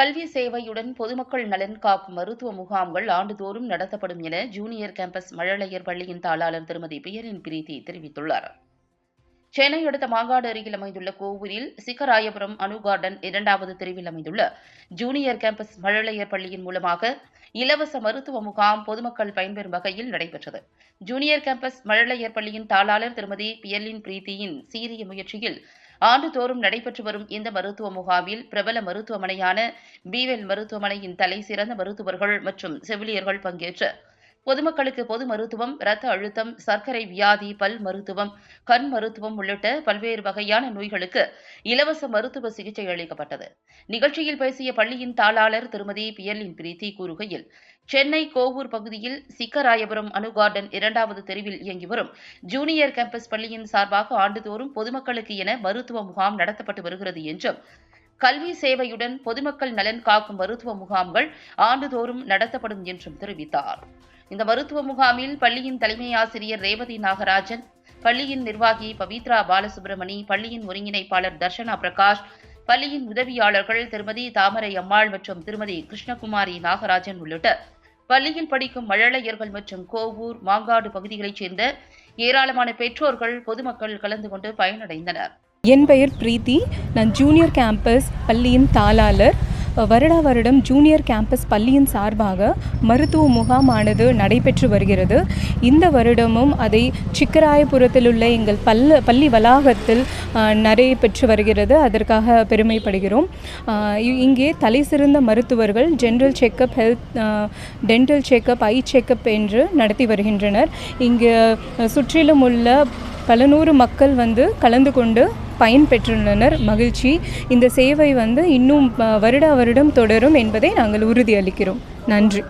கல்வி சேவையுடன் பொதுமக்கள் நலன் காக்கும் மருத்துவ முகாம்கள் ஆண்டுதோறும் நடத்தப்படும் என ஜூனியர் கேம்பஸ் மழலையர் பள்ளியின் தாளாளர் திருமதி பியரின் பிரீத்தி தெரிவித்துள்ளார். சென்னை அடுத்த மாங்காடு அருகில் அமைந்துள்ள கோவூரில் சிக்கராயபுரம் அணு கார்டன் இரண்டாவது தெருவில் அமைந்துள்ள ஜூனியர் கேம்பஸ் மழலையர் பள்ளியின் மூலமாக இலவச மருத்துவ முகாம் பொதுமக்கள் பயன்பெறும் வகையில் நடைபெற்றது. ஜூனியர் கேம்பஸ் மழலையர் பள்ளியின் தாளாளர் திருமதி பியர்லின் பிரீத்தியின் சீரிய முயற்சியில் ஆண்டுதோறும் நடைபெற்று வரும் இந்த மருத்துவ முகாமில் பிரபல மருத்துவமனையான பிவெல் மருத்துவமனையின் தலை சிறந்த மருத்துவர்கள் மற்றும் செவிலியர்கள் பங்கேற்று பொதுமக்களுக்கு பொது மருத்துவம் இரத்த அழுத்தம் சர்க்கரை வியாதி பல் மருத்துவம் கண் மருத்துவம் உள்ளிட்ட பல்வேறு வகையான நோய்களுக்கு இலவச மருத்துவ சிகிச்சை அளிக்கப்பட்டது. நிகழ்ச்சியில் பேசிய பள்ளியின் தாளாளர் திருமதி பியலின் பிரீத்தி கூறுகையில் சென்னை கோவூர் பகுதியில் சிக்கராயபுரம் அணு கார்டன் இரண்டாவது தெருவில் இயங்கி வரும். ஜூனியர் கேம்பஸ் பள்ளியின் சார்பாக ஆண்டுதோறும் பொதுமக்களுக்கு என மருத்துவ முகாம் நடத்தப்பட்டு வருகிறது என்றும் கல்வி சேவையுடன் பொதுமக்கள் நலன் காக்கும் மருத்துவ முகாம்கள் ஆண்டுதோறும் நடத்தப்படும் என்றும் தெரிவித்தார். இந்த மருத்துவ முகாமில் பள்ளியின் தலைமை ஆசிரியர் ரேவதி நாகராஜன் பள்ளியின் நிர்வாகி பவித்ரா பாலசுப்ரமணி பள்ளியின் ஒருங்கிணைப்பாளர் தர்ஷனா பிரகாஷ் பள்ளியின் உதவியாளர்கள் திருமதி தாமரை அம்மாள் மற்றும் திருமதி கிருஷ்ணகுமாரி நாகராஜன் உள்ளிட்ட பள்ளியில் படிக்கும் மழலையர்கள் மற்றும் கோவூர் மாங்காடு பகுதிகளைச் சேர்ந்த ஏராளமான பெற்றோர்கள் பொதுமக்கள் கலந்து கொண்டு பயனடைந்தனர். என் பெயர் பிரீத்தி. நான் ஜூனியர் கேம்பஸ் பள்ளியின் தாளாளர். வருடா வருடம் ஜூனியர் கேம்பஸ் பள்ளியின் சார்பாக மருத்துவ முகாமானது நடைபெற்று வருகிறது. இந்த வருடமும் அதை சிக்கராயபுரத்தில் உள்ள எங்கள் பல்ல பள்ளி வளாகத்தில் நடைபெற்று வருகிறது. அதற்காக பெருமைப்படுகிறோம். இங்கே தலை சிறந்த மருத்துவர்கள் general checkup health dental checkup eye checkup என்று நடத்தி வருகின்றனர். இங்கு சுற்றிலும் உள்ள பல நூறு மக்கள் வந்து கலந்து கொண்டு பயன்பெற்றுள்ளனர். மகிழ்ச்சி. இந்த சேவை வந்து இன்னும் வருடா வருடம் தொடரும் என்பதை நாங்கள் உறுதியளிக்கிறோம். நன்றி.